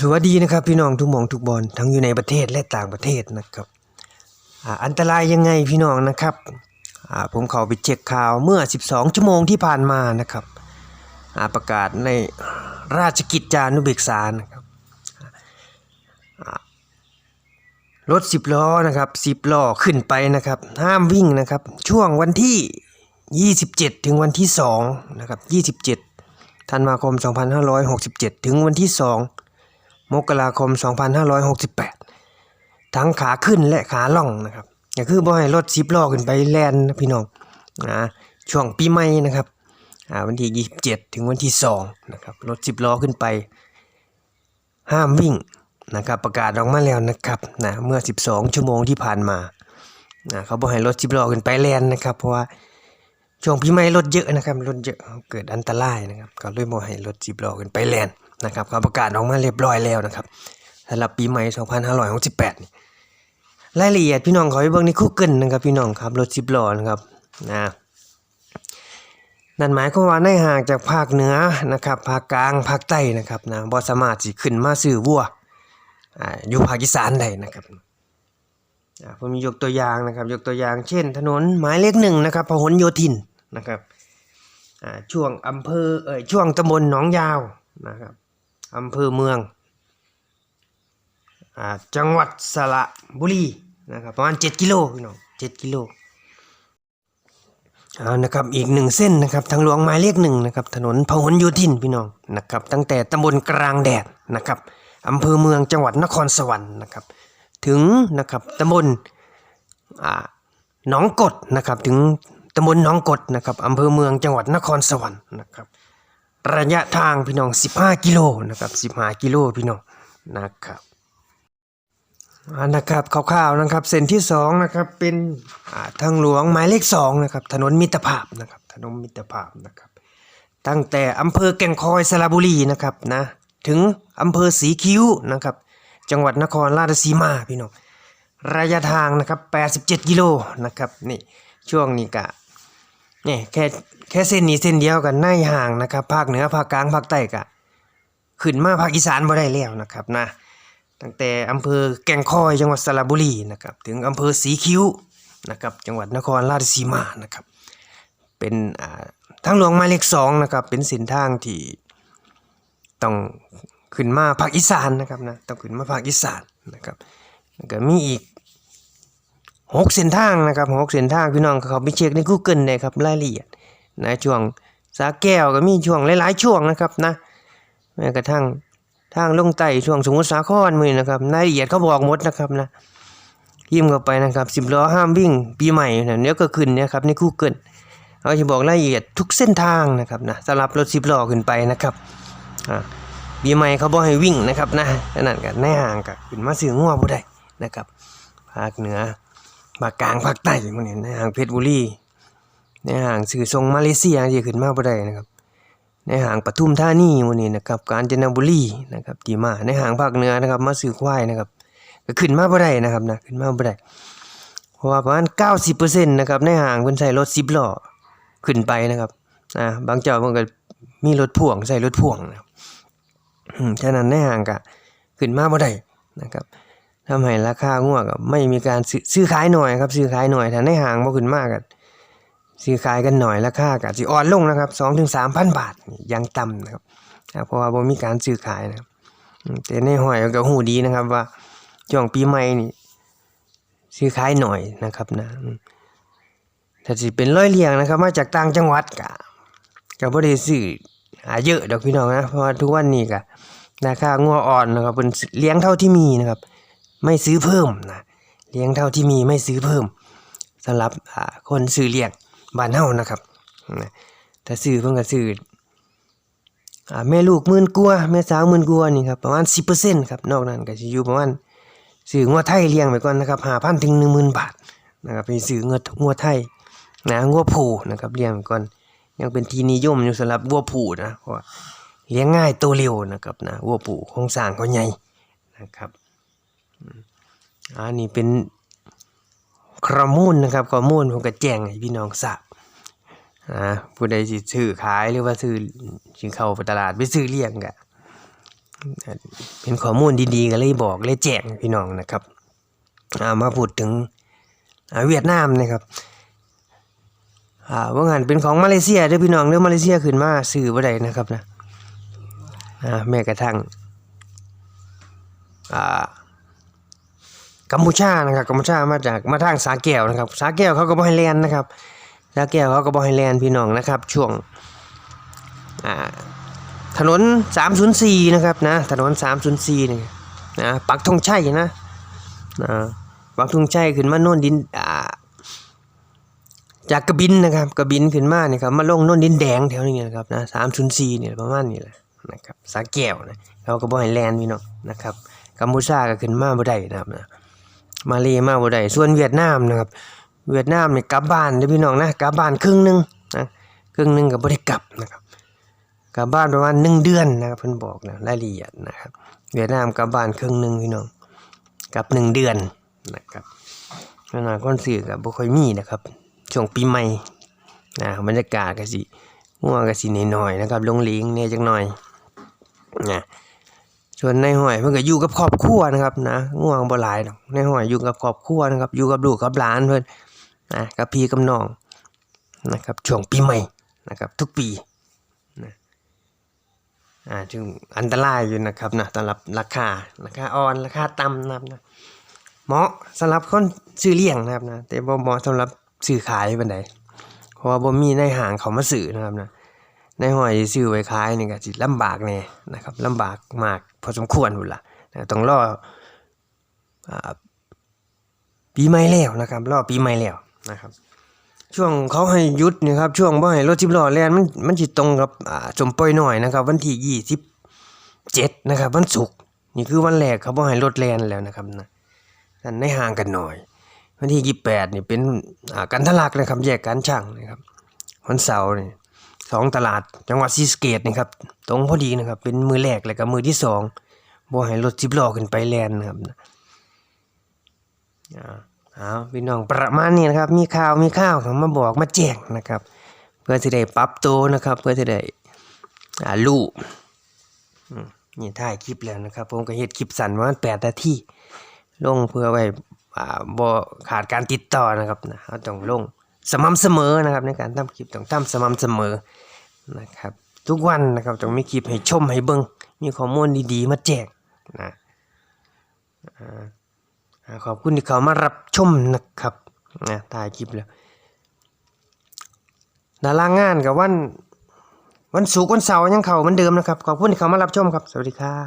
สวัสดีนะครับ พี่น้องทุกหมองทุกบอลทั้งอยู่ในประเทศและต่างประเทศนะครับอันตรายยังไงพี่น้องนะครับผมเข้าไปเช็คข่าวเมื่อ 12 ชั่วโมงที่ผ่านมานะครับประกาศในราชกิจจานุเบกษานะครับรถ10ล้อนะครับ10ล้อขึ้นไปนะครับห้ามวิ่งนะครับช่วงวันที่ 27 ถึงวันที่2นะครับ27ธันวาคม 2567 ถึงวันที่ 2 มกราคม 2568 ทั้งขาขึ้นและขาล่องนะครับก็คือบ่ให้รถซิปล้อขึ้นไปแลนนะพี่น้องนะช่วงปีใหม่นะครับอ่าวันที่ 27 ถึงวันที่ 2 นะครับ รถซิปล้อขึ้นไป ห้ามวิ่งนะครับ ประกาศออกมาแล้วนะครับนะเมื่อ 12 ชั่วโมงที่ผ่านมานะเขาบอกให้รถซิปล้อขึ้นไปแลนนะครับ เพราะว่าช่วงปีใหม่รถเยอะนะครับรถเยอะเกิดอันตรายนะครับ ก็เลยบ่ให้รถสิบล้อขึ้นไปแลน นะครับเขาประกาศออกมาเรียบร้อยแล้วนะครับสำหรับปีใหม่ 2568นี่รายละเอียดพี่น้องขอไปเบิ่งใน Google นนะครับพี่น้องครับรถสิบล้อนะครับนะนั่นหมายความว่าในห่างจากภาคเหนือนะครับภาคกลางภาคใต้นะครับนะบ่สามารถสิขึ้นมาซื้อวัวอ่าอยู่ภาคอีสานได้นะครับอ่าผมมียกตัวอย่างนะครับ ยกตัวอย่าง เช่น ถนนหมายเลขหนึ่งนะครับพหลโยธินนะครับอ่าช่วงอำเภอเอ่ยช่วงตำบลหนองยาวนะครับ อำเภอเมืองอจังหวัดสระบุรีนะครับประมาณ 7 กิโลพี่น้อง7กิโลเอานะครับอีกหนึ่งเส้นนะครับทางหลวงหมายเลขหนึ่งนะครับถนนพหลโยธินพี่น้องนะครับตั้งแต่ตำบลกลางแดดนะครับอำเภอเมืองจังหวัดนครสวรรค์นะครับถึงนะครับตำบลหนองกดนะครับถึงตำบลหนองกดนะครับอำเภอเมืองจังหวัดนครสวรรค์นะครับ ระยะทางพี่น้อง 15 กิโลนะครับ15 กิโลพี่น้องนะครับอ่านะครับคร่าวๆนะครับ เส้นที่สองนะครับเป็นทางหลวงหมายเลขสองนะครับถนนมิตรภาพนะครับถนนมิตรภาพนะครับ ตั้งแต่อำเภอแก่งคอยสระบุรีนะครับนะถึงอำเภอสีคิ้วนะครับ จังหวัดนครราชสีมาพี่น้องระยะทางนะครับ 87 กิโลนะครับนี่ช่วงนี้กะนี่แค่ แค่เส้นนี้เส้นเดียวกันในห่างนะครับภาคเหนือภาคกลางภาคใต้กะขึ้นมาภาคอีสานบ่ได้แล้วนะครับนะตั้งแต่อำเภอแก่งคอยจังหวัดสระบุรีนะครับถึงอำเภอสีคิ้วนะครับจังหวัดนครราชสีมานะครับเป็นทางหลวงหมายเลขสองนะครับเป็นเส้นทางที่ต้องขึ้นมาภาคอีสานนะครับนะต้องขึ้นมาภาคอีสานนะครับแล้วก็มีอีกหกเส้นทางนะครับหกเส้นทางพี่น้องเขาไปเช็คใน Google ได้ครับรายละเอียด นะช่วงสาแก้วก็มีช่วงหลายๆช่วงนะครับนะแม้กระทั่งทางลงใต้ช่วงสมุทรสาครมือนะครับรายละเอียดเขาบอกหมดนะครับนะพิมเข้าไปนะครับสิบล้อห้ามวิ่งปีใหม่นะเดี๋ยวก็ขึ้นเนะครับใน Google เขาจะบอกรายละเอียดทุกเส้นทางนะครับนะสำหรับรถสิบล้อขึ้นไปนะครับปีใหม่เขาบอกให้วิ่งนะครับนะขนาดกันในห่างกับขึ้นมาซื้องัวบ่ได้นะครับภาคเหนือภาคกลางภาคใต้มันนี่ในห่างเพชรบุรี ในห่างสื่อทรงมาเลเซียที่ขึ้นมาบ่ได้นะครับ ในห่างปทุมธานีมันนี่นะครับกาญจนบุรีนะครับที่มาในห่างภาคเหนือนะครับ มาซื้อควายนะครับก็ขึ้นมาบ่ได้นะครับนะขึ้นมาบ่ได้เพราะว่าประมาณ90%นะครับในห่างเพิ่นใช้รถ10ล้อขึ้นไปนะครับอ่าบางเจ้ามันก็มีรถพ่วงใส่รถพ่วงนะครับฉะนั้นในห้างก็ขึ้นมาบ่ได้นะครับทำให้ราคางัวกไม่มีการซื้อขายหน่อยครับซื้อขายหน่อยถ้าในห้างบ่ขึ้นมากก็ ซื้อขายกันหน่อยราคาก็สิอ่อนลงนะครับ2ถึง3,000บาทยังต่ำนะครับเพราะว่าบ่มีการซื้อขายนะครับแต่ในหอยก็ฮู้ดีนะครับว่าช่วงปีใหม่นี่ซื้อขายหน่อยนะครับนะถ้าสิเป็นร้อยเลี้ยงนะครับ มาจากต่างจังหวัดก็ก็บ่ได้ซื้อหาเยอะดอกพี่น้องนะเพราะว่าทุกวันนี้ก็ราคางัวอ่อนนะครับเป็นเลี้ยงเท่าที่มีนะครับ ไม่ซื้อเพิ่มนะเลี้ยงเท่าที่มีไม่ซื้อเพิ่มสำหรับคนซื้อเลี้ยง บ้านเฮานะครับถ้าซื้อเพิ่นก็ซื้ออแม่ลูกหมื่นกว่าแม่สาวหมื่นกว่านี่ครับประมาณ 10%ครับนอกนั้นก็สิอยู่ประมาณซื้องัวไทยเลี้ยงไปก่อนนะครับ5,000ถึง10,000 บาทนะครับไปซื้องัวงัวไทยนะงัวผูนะครับเลี้ยงไปก่อน ยังเป็นที่นิยมอยู่สำหรับวัวผูนะเพราะเลี้ยงง่ายโตเร็วนะครับนะวัวผูโครงสร้างเขาใหญ่นะครับอันนี้เป็น ข้อมูลนะครับข้อมูลผมก็แจ้งให้พี่น้องทราบอ่าผู้ใดสิซื้อขายหรือว่าซื้อสิเข้าไปตลาดไปซื้อเลี้ยงก็เป็นข้อมูลดีๆก็เลยบอกเลยแจ้งพี่น้องนะครับอ่ามาพูดถึงเวียดนามนะครับอ่าว่างานเป็นของมาเลเซียด้อพี่น้องเด้องมาเลเซียขึ้นมาซื้อบ่ได้นะครับนะอ่าแม้กระทั่งอ่า กัมพูชานะครับกัมพูชามาจากมาทางสาแก้วนะครับสาแก้วเขาก็บ่ให้แลนนะครับสาแก้วเขาก็บ่ให้แลนพี่น้องนะครับ ช่วงอ่าถนน 304 นะครับนะถนน 304นี่นะปักธงชัยนะนะปักธงชัยขึ้นมาโน่นดินจากกระบินนะครับกระบินขึ้นมาเนี่ยครับมาลงโน่นดินแดงแถวนี้นะครับนะ304เนี่ยประมาณนี้แหละนะครับสาแก้วนะเขาก็บ่ให้แลนด์พี่น้องนะครับกัมพูชาก็ขึ้นมาบ่ได้นะครับนะ มาเลมาบ่ได้ส่วนเวียดนามนะครับ เวียดนามเนี่ยกลับบ้านเด้อพี่น้องนะกลับบ้านครึ่งหนึงนะครึ่งหนึงก็บ่ได้กลับนะครับกลับบ้านประมาณหนึ่งเดือนนะครับเพิ่นบอกนะรายละเอียดนะครับ เวียดนามกลับบ้านครึ่งหนึ่งพี่น้องกลับหนึ่งเดือนนะครับขนาดคนสื่อกับบ่ค่อยมีนะครับช่วงปีใหม่นะบรรยากาศก็สิง่วงก็สิหน่อยๆนะครับลงเหลิงเนี่ยจักหน่อยนะ ส่วนในหอยเพิ่นก็อยู่กับครอบครัวนะครับนะง่วงบ่หลายดอกในหอยอยู่กับครอบครัวนะครับอยู่กับลูกกับหลานเพิ่อนนะกับพี่กับน้องนะครับช่วงปีใหม่นะครับทุกปีนะอ่าจึงอันตรายอยู่นะครับนะสำหรับราคาราคาอ่อนราคาต่ำนะครับนะเหมาะสำหรับคนซื้อเลี้ยงนะครับนะแต่บ่เหมาะสำหรับซื้อขายปานใดเพราะว่าบ่มีในห้างเขามาซื้อนะครับนะ ในห้อยซื้อไว้ขายนี่ก็สิลำบากแน่นะครับลำบากมากพอสมควรพุ่นละต้องรออ่าปีใหม่แล้วนะครับ รอปีใหม่แล้วนะครับ ช่วงเขาให้ยุดนี่ครับช่วงบ่ให้รถจิบล้อแล่นมันมันสิตตรงกับอ่าสมปล่อยหน่อยนะครับ วันที่ยี่สิบเจ็ดนะครับวันศุกร์นี่คือวันแรกเขาบ่ให้รถแล่นแล้วนะครับนะนั่นในห่างกันหน่อย วันที่ยี่แปดนี่เป็นอ่ากันทลักนะครับ แยกการช่างนะครับ วันเสาร์นี่ สองตลาดจังหวัดศรีสเกษนะครับ ตรงพอดีนะครับ เป็นมือแรกแล้วก็มือที่สองบ่ให้รถจิบล้อขึ้นไปแลนนะครับอ่าเอาพี่น้องประมาณนี้นะครับ มีข่าวมีข้าวเขามาบอกมาแจ้งนะครับ เพื่อที่ได้ปรับตัวนะครับ เพื่อที่ได้อ่ารู้อืมนี่ถ่ายคลิปแล้วนะครับ ผมก็เฮ็ดคลิปสั้นประมาณแปดนาทีลงเพื่อไว้อ่าบ่ขาดการติดต่อนะครับนะเราต้องลง สม่ำเสมอนะครับ ในการทำคลิปต้องทำสม่ำเสมอนะครับ ทุกวันนะครับต้องมีคลิปให้ชมให้เบิ่งมีข้อมูลดีๆ มาแจ้งนะขอบคุณที่เขามารับชมนะครับนะถ่ายคลิปแล้วดารางงานกับวันวันศุกร์วันเสาร์ยังเขาเหมือนเดิมนะครับ ขอบคุณที่เขามารับชมครับ สวัสดีครับ